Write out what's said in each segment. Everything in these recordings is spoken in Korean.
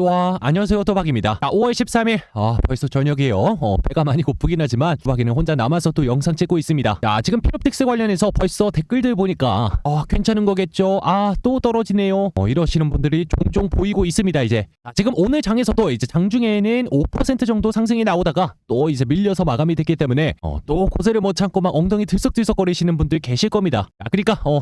와 안녕하세요 또박입니다. 자, 5월 13일. 아 벌써 저녁이에요. 어, 배가 많이 고프긴 하지만 또박이는 혼자 남아서 또 영상 찍고 있습니다. 자 지금 피롭틱스 관련해서 벌써 댓글들 보니까 아 괜찮은 거겠죠? 아 또 떨어지네요. 어, 이러시는 분들이 종종 보이고 있습니다 이제. 자, 지금 오늘 장에서도 이제 장중에는 5% 정도 상승이 나오다가 또 이제 밀려서 마감이 됐기 때문에 어, 또 고세를 못 참고 막 엉덩이 들썩들썩거리시는 분들 계실 겁니다. 자 그러니까 어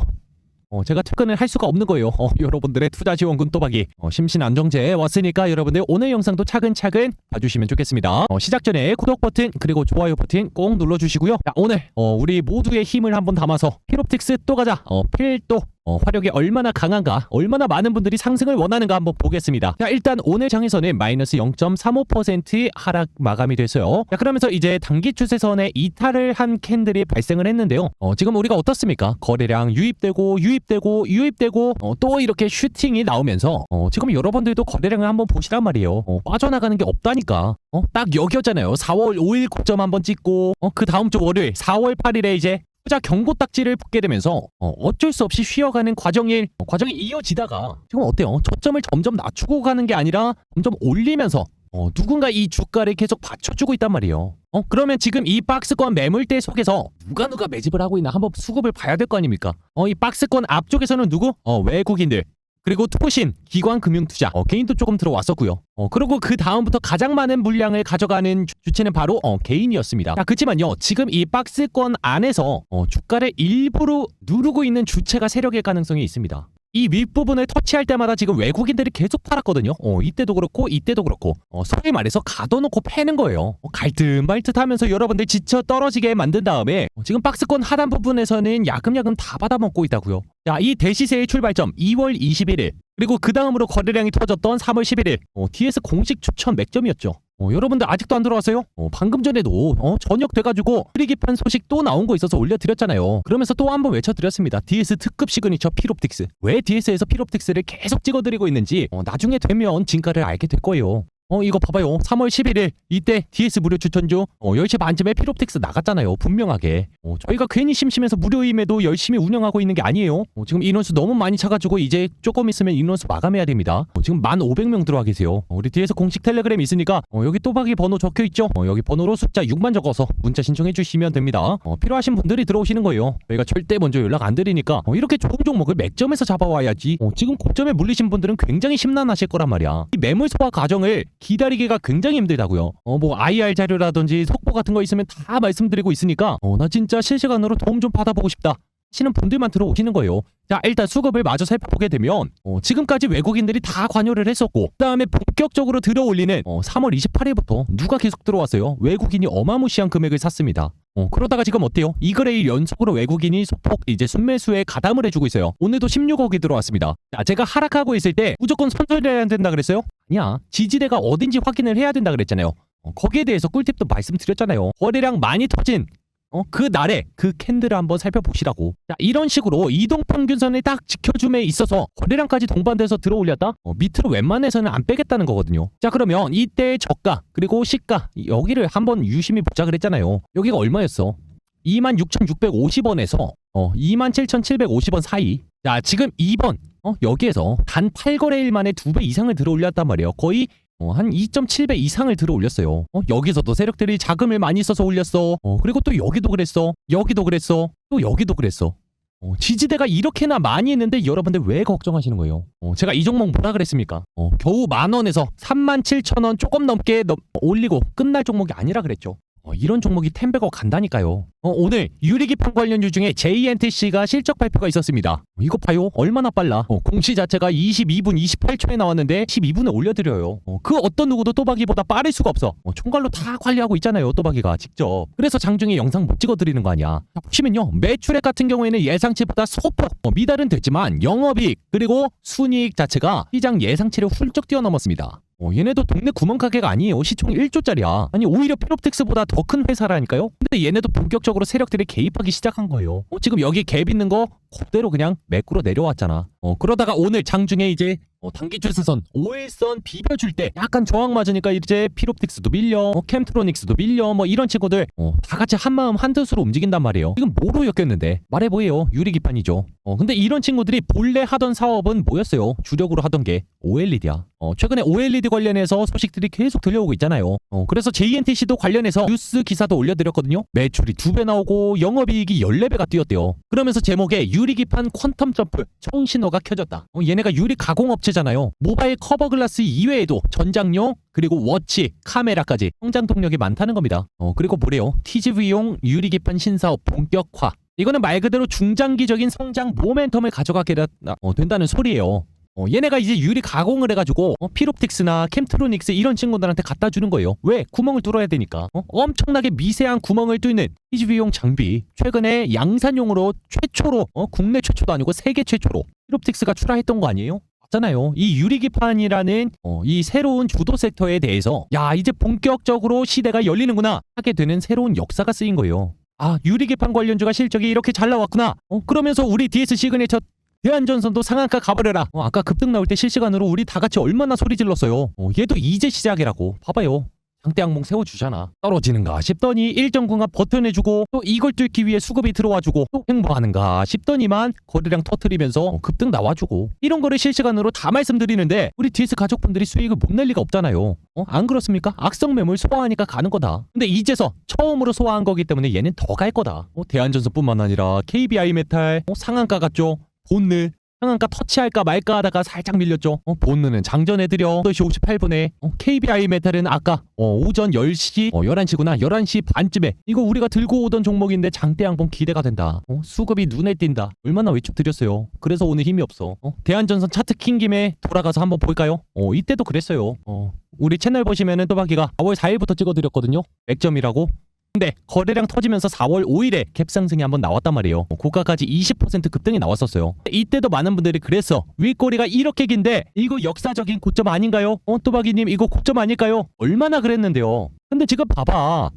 어, 제가 퇴근을 할 수가 없는 거예요. 어, 여러분들의 투자 지원금 또박이 어, 심신 안정제에 왔으니까 여러분들 오늘 영상도 차근차근 봐주시면 좋겠습니다. 어, 시작 전에 구독 버튼 그리고 좋아요 버튼 꼭 눌러주시고요. 자, 오늘 어, 우리 모두의 힘을 한번 담아서 피롭틱스 또 가자. 어, 필또 어, 화력이 얼마나 강한가, 얼마나 많은 분들이 상승을 원하는가 한번 보겠습니다. 자, 일단 오늘 장에서는 마이너스 0.35% 하락 마감이 됐어요. 자, 그러면서 이제 단기 추세선에 이탈을 한 캔들이 발생을 했는데요. 어, 지금 우리가 어떻습니까? 거래량 유입되고 유입되고 유입되고 어, 또 이렇게 슈팅이 나오면서 어, 지금 여러분들도 거래량을 한번 보시란 말이에요. 어, 빠져나가는 게 없다니까. 어, 딱 여기였잖아요. 4월 5일 고점 한번 찍고 어, 그 다음 주 월요일 4월 8일에 이제 투자 경고 딱지를 붙게 되면서 어, 어쩔 수 없이 쉬어가는 과정이 어, 과정이 이어지다가 지금 어때요? 저점을 점점 낮추고 가는 게 아니라 점점 올리면서 어, 누군가 이 주가를 계속 받쳐주고 있단 말이에요. 어, 그러면 지금 이 박스권 매물대 속에서 누가 누가 매집을 하고 있나 한번 수급을 봐야 될 거 아닙니까? 어, 이 박스권 앞쪽에서는 누구? 어, 외국인들. 그리고 투신, 기관 금융 투자, 어, 개인도 조금 들어왔었고요. 어, 그리고 그 다음부터 가장 많은 물량을 가져가는 주, 주체는 바로 어, 개인이었습니다. 자, 그렇지만요, 지금 이 박스권 안에서 어, 주가를 일부러 누르고 있는 주체가 세력일 가능성이 있습니다. 이 윗부분을 터치할 때마다 지금 외국인들이 계속 팔았거든요. 어, 이때도 그렇고 이때도 그렇고 어, 소위 말해서 가둬놓고 패는 거예요. 어, 갈듯말듯 하면서 여러분들 지쳐 떨어지게 만든 다음에 어, 지금 박스권 하단 부분에서는 야금야금 다 받아먹고 있다고요. 자, 이 대시세의 출발점 2월 21일 그리고 그 다음으로 거래량이 터졌던 3월 11일 어, DS 공식 추천 맥점이었죠. 어, 여러분들 아직도 안 들어왔어요? 어, 방금 전에도 어, 저녁 돼가지고 프리기판 소식 또 나온 거 있어서 올려드렸잖아요. 그러면서 또 한 번 외쳐드렸습니다. DS 특급 시그니처 피롭틱스. 왜 DS에서 피롭틱스를 계속 찍어드리고 있는지 어, 나중에 되면 진가를 알게 될 거예요. 어 이거 봐봐요. 3월 11일 이때 DS 무료 추천주. 어 10시 반쯤에 피롭틱스 나갔잖아요 분명하게. 어 저희가 괜히 심심해서 무료임에도 열심히 운영하고 있는 게 아니에요. 어 지금 인원수 너무 많이 차가지고 이제 조금 있으면 인원수 마감해야 됩니다. 어 지금 1,500명 들어와 계세요. 어 우리 뒤에서 공식 텔레그램 있으니까 어 여기 또박이 번호 적혀있죠? 어 여기 번호로 숫자 6만 적어서 문자 신청해 주시면 됩니다. 어 필요하신 분들이 들어오시는 거예요. 저희가 절대 먼저 연락 안 드리니까 어 이렇게 좋은 종목을 맥점에서 잡아와야지. 어 지금 고점에 물리신 분들은 굉장히 심란하실 거란 말이야. 이 매물 소화 과정을 기다리기가 굉장히 힘들다고요. 어 뭐 IR 자료라든지 속보 같은 거 있으면 다 말씀드리고 있으니까 어 나 진짜 실시간으로 도움 좀 받아보고 싶다. 하시는 분들만 들어오시는 거예요. 자 일단 수급을 마저 살펴보게 되면 어, 지금까지 외국인들이 다 관여를 했었고 그 다음에 본격적으로 들어올리는 어, 3월 28일부터 누가 계속 들어왔어요? 외국인이 어마무시한 금액을 샀습니다. 어, 그러다가 지금 어때요? 이거래일 연속으로 외국인이 소폭 이제 순매수에 가담을 해주고 있어요. 오늘도 16억이 들어왔습니다. 자, 제가 하락하고 있을 때 무조건 선설해야 된다 그랬어요? 아니야. 지지대가 어딘지 확인을 해야 된다 그랬잖아요. 어, 거기에 대해서 꿀팁도 말씀드렸잖아요. 거래량 많이 터진 어, 그 날에 그 캔들을 한번 살펴보시라고. 자, 이런 식으로 이동 평균선을 딱 지켜줌에 있어서 거래량까지 동반돼서 들어올렸다? 어, 밑으로 웬만해서는 안 빼겠다는 거거든요. 자, 그러면 이때의 저가, 그리고 시가, 여기를 한번 유심히 보자 그랬잖아요. 여기가 얼마였어? 26,650원에서 어, 27,750원 사이. 자, 지금 2번. 어, 여기에서 단 8거래일 만에 2배 이상을 들어올렸단 말이에요. 거의 어, 한 2.7배 이상을 들어 올렸어요. 어, 여기서도 세력들이 자금을 많이 써서 올렸어. 어, 그리고 또 여기도 그랬어. 여기도 그랬어. 또 여기도 그랬어. 어, 지지대가 이렇게나 많이 있는데 여러분들 왜 걱정하시는 거예요? 어, 제가 이 종목 뭐라 그랬습니까? 어, 겨우 만 원에서 3만 7천 원 조금 넘게 넘, 올리고 끝날 종목이 아니라 그랬죠. 어, 이런 종목이 텐베거 간다니까요. 어, 오늘 유리기판 관련주 중에 JNTC가 실적 발표가 있었습니다. 어, 이거 봐요. 얼마나 빨라. 어, 공시 자체가 22분 28초에 나왔는데 12분에 올려드려요. 어, 그 어떤 누구도 또박이보다 빠를 수가 없어. 어, 총괄로 다 관리하고 있잖아요. 또박이가 직접. 그래서 장중에 영상 못 찍어드리는 거 아니야. 자, 보시면요. 매출액 같은 경우에는 예상치보다 소폭 어, 미달은 됐지만 영업이익 그리고 순이익 자체가 시장 예상치를 훌쩍 뛰어넘었습니다. 어, 얘네도 동네 구멍가게가 아니에요. 시총 1조짜리야. 아니 오히려 피롭텍스보다 더 큰 회사라니까요. 근데 얘네도 본격적으로 세력들이 개입하기 시작한 거예요. 어, 지금 여기 갭 있는 거 그대로 그냥 매꾸로 내려왔잖아. 어, 그러다가 오늘 장중에 이제 어, 단기 추세선 5일선 비벼줄 때 약간 저항 맞으니까 이제 피롭틱스도 밀려 어, 캠트로닉스도 밀려 뭐 이런 친구들 어, 다 같이 한마음 한뜻으로 움직인단 말이에요 지금 뭐로 엮였는데 말해 보여요 유리기판이죠 어, 근데 이런 친구들이 본래 하던 사업은 뭐였어요 주력으로 하던 게 OLED야 어, 최근에 OLED 관련해서 소식들이 계속 들려오고 있잖아요. 어, 그래서 JNTC도 관련해서 뉴스 기사도 올려드렸거든요. 매출이 두 배 나오고 영업이익이 14배가 뛰었대요. 그러면서 제목에 유리기판 퀀텀 점프 청신호가 켜졌다. 어, 얘네가 유리 가공업체 잖아요. 모바일 커버 글라스 이외에도 전장용 그리고 워치, 카메라까지 성장 동력이 많다는 겁니다. 어, 그리고 뭐래요? TGV용 유리기판 신사업 본격화. 이거는 말 그대로 중장기적인 성장 모멘텀을 가져가게 다- 어, 된다는 소리예요. 어, 얘네가 이제 유리 가공을 해가지고 어, 피롭틱스나 캠트로닉스 이런 친구들한테 갖다 주는 거예요. 왜? 구멍을 뚫어야 되니까. 어? 엄청나게 미세한 구멍을 뚫는 TGV용 장비. 최근에 양산용으로 최초로 어, 국내 최초도 아니고 세계 최초로 피롭틱스가 출하했던 거 아니에요? 맞잖아요. 이 유리기판이라는 어, 이 새로운 주도 섹터에 대해서 야 이제 본격적으로 시대가 열리는구나 하게 되는 새로운 역사가 쓰인 거예요. 아 유리기판 관련주가 실적이 이렇게 잘 나왔구나. 어, 그러면서 우리 DS 시그네처 대한전선도 상한가 가버려라. 어, 아까 급등 나올 때 실시간으로 우리 다 같이 얼마나 소리 질렀어요. 어, 얘도 이제 시작이라고. 봐봐요. 장대 항봉 세워주잖아. 떨어지는가 싶더니 일정 구간 버텨내주고 또 이걸 뚫기 위해 수급이 들어와주고 또 행보하는가 싶더니만 거래량 터트리면서 어, 급등 나와주고 이런 거를 실시간으로 다 말씀드리는데 우리 DS 가족분들이 수익을 못 낼 리가 없잖아요. 어? 안 그렇습니까? 악성 매물 소화하니까 가는 거다. 근데 이제서 처음으로 소화한 거기 때문에 얘는 더 갈 거다. 어, 대한전선뿐만 아니라 KBI 메탈 어, 상한가 같죠? 본느 상한가 터치할까 말까 하다가 살짝 밀렸죠. 어, 본느는 장전해드려 8시 58분에 어, KBI 메탈은 아까 어, 오전 10시 어, 11시구나 11시 반쯤에 이거 우리가 들고 오던 종목인데 장대 양봉 기대가 된다. 어, 수급이 눈에 띈다. 얼마나 외축드렸어요. 그래서 오늘 힘이 없어. 어, 대한전선 차트 킨 김에 돌아가서 한번 볼까요? 어, 이때도 그랬어요. 어, 우리 채널 보시면은 또박이가 4월 4일부터 찍어드렸거든요. 100점이라고. 근데 거래량 터지면서 4월 5일에 갭 상승이 한번 나왔단 말이에요. 어, 고가까지 20% 급등이 나왔었어요. 이때도 많은 분들이 그랬어. 윗꼬리가 이렇게 긴데 이거 역사적인 고점 아닌가요? 어, 또박이님 이거 고점 아닐까요? 얼마나 그랬는데요. 근데 지금 봐봐.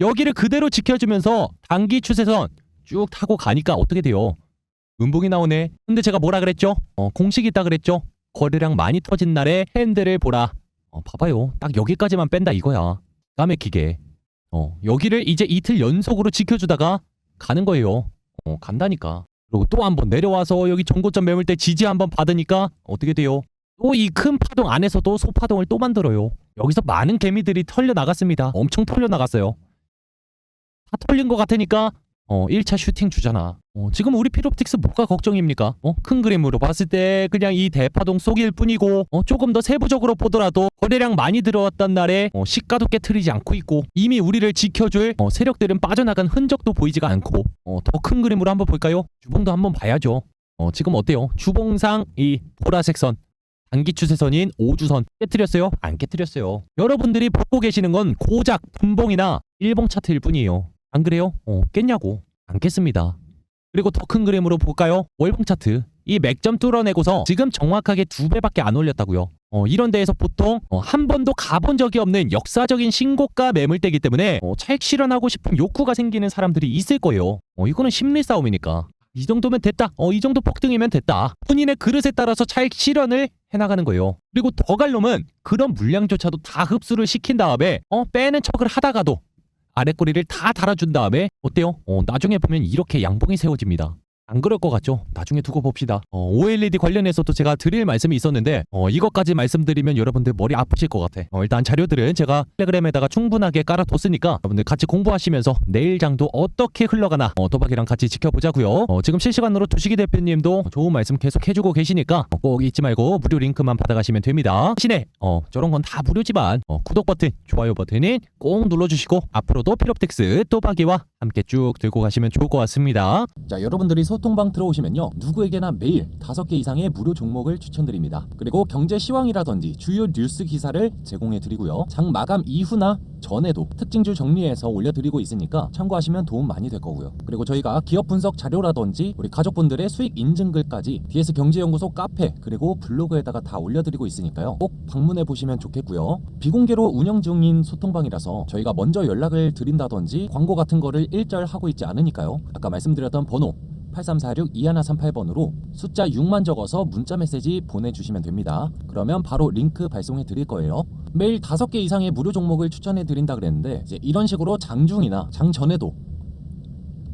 여기를 그대로 지켜주면서 단기 추세선 쭉 타고 가니까 어떻게 돼요? 음봉이 나오네. 근데 제가 뭐라 그랬죠? 어, 공식이 있다 그랬죠? 거래량 많이 터진 날에 핸들을 보라. 어, 봐봐요. 딱 여기까지만 뺀다 이거야. 까매 기계. 어, 여기를 이제 이틀 연속으로 지켜주다가 가는 거예요. 어, 간다니까. 그리고 또 한 번 내려와서 여기 전고점 매물대 지지 한번 받으니까 어떻게 돼요? 또 이 큰 파동 안에서도 소파동을 또 만들어요. 여기서 많은 개미들이 털려 나갔습니다. 엄청 털려 나갔어요. 다 털린 것 같으니까 어 1차 슈팅 주잖아. 어, 지금 우리 피롭틱스 뭐가 걱정입니까? 어, 큰 그림으로 봤을 때 그냥 이 대파동 속일 뿐이고 어, 조금 더 세부적으로 보더라도 거래량 많이 들어왔단 날에 어, 시가도 깨트리지 않고 있고 이미 우리를 지켜줄 어, 세력들은 빠져나간 흔적도 보이지가 않고 어, 더 큰 그림으로 한번 볼까요? 주봉도 한번 봐야죠. 어, 지금 어때요? 주봉상 이 보라색 선 단기 추세선인 5주선 깨트렸어요? 안 깨트렸어요. 여러분들이 보고 계시는 건 고작 분봉이나 일봉 차트일 뿐이에요. 안 그래요? 어, 깼냐고. 안 깼습니다. 그리고 더 큰 그림으로 볼까요? 월봉 차트. 이 맥점 뚫어내고서 지금 정확하게 두 배밖에 안 올렸다고요. 어, 이런 데에서 보통 어, 한 번도 가본 적이 없는 역사적인 신고가 매물대기 때문에 어, 차익 실현하고 싶은 욕구가 생기는 사람들이 있을 거예요. 어, 이거는 심리 싸움이니까. 이 정도면 됐다. 어, 이 정도 폭등이면 됐다. 본인의 그릇에 따라서 차익 실현을 해나가는 거예요. 그리고 더 갈 놈은 그런 물량조차도 다 흡수를 시킨 다음에 어, 빼는 척을 하다가도 아랫꼬리를 다 달아준 다음에 어때요? 어, 나중에 보면 이렇게 양봉이 세워집니다. 안 그럴 것 같죠? 나중에 두고 봅시다. 어, OLED 관련해서도 제가 드릴 말씀이 있었는데 어, 이것까지 말씀드리면 여러분들 머리 아프실 것 같아. 어, 일단 자료들은 제가 텔레그램에다가 충분하게 깔아뒀으니까 여러분들 같이 공부하시면서 내일 장도 어떻게 흘러가나 어, 도박이랑 같이 지켜보자고요. 어, 지금 실시간으로 두식이 대표님도 좋은 말씀 계속 해주고 계시니까 어, 꼭 잊지 말고 무료 링크만 받아가시면 됩니다. 대신에 어, 저런 건 다 무료지만 어, 구독 버튼, 좋아요 버튼은 꼭 눌러주시고 앞으로도 피롭텍스 또박이와 함께 쭉 들고 가시면 좋을 것 같습니다. 자, 여러분들이 소 통방 들어오시면요. 누구에게나 매일 다섯 개 이상의 무료 종목을 추천드립니다. 그리고 경제 시황이라든지 주요 뉴스 기사를 제공해 드리고요. 장 마감 이후나 전에도 특징주 정리해서 올려드리고 있으니까 참고하시면 도움 많이 될 거고요. 그리고 저희가 기업 분석 자료라든지 우리 가족분들의 수익 인증글까지 DS 경제연구소 카페 그리고 블로그에다가 다 올려드리고 있으니까요. 꼭 방문해 보시면 좋겠고요. 비공개로 운영 중인 소통방이라서 저희가 먼저 연락을 드린다든지 광고 같은 거를 일절 하고 있지 않으니까요. 아까 말씀드렸던 번호 8346-2138번으로 숫자 6만 적어서 문자 메시지 보내주시면 됩니다. 그러면 바로 링크 발송해 드릴 거예요. 매일 5개 이상의 무료 종목을 추천해 드린다 그랬는데 이제 이런 식으로 장중이나 장 전에도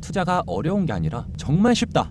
투자가 어려운 게 아니라 정말 쉽다.